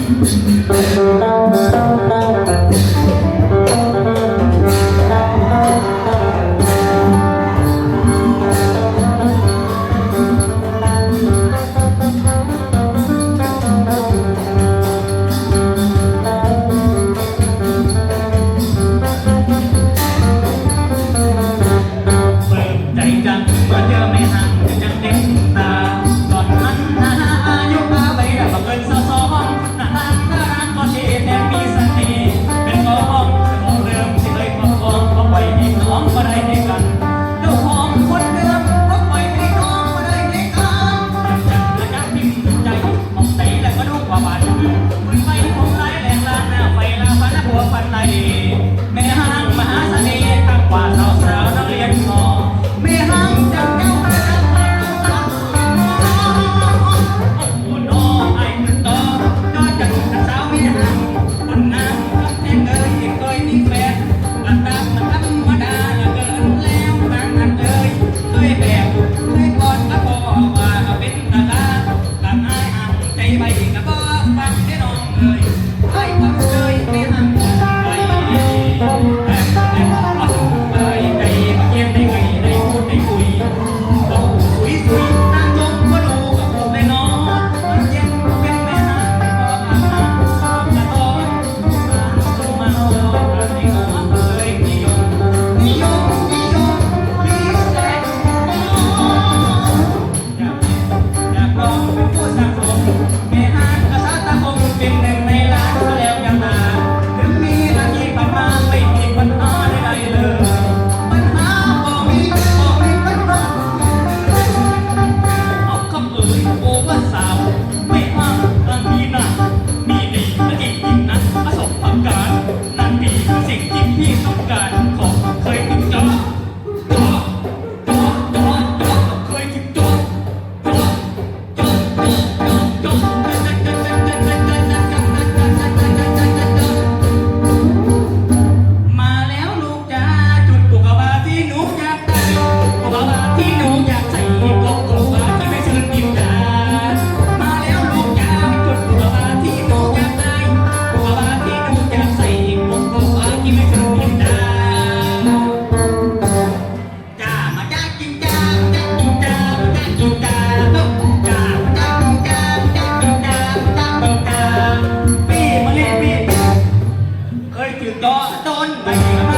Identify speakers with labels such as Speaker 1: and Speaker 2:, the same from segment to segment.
Speaker 1: Thank you. Thank you. เอ้ยถึงโดนโดนไป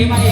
Speaker 1: terima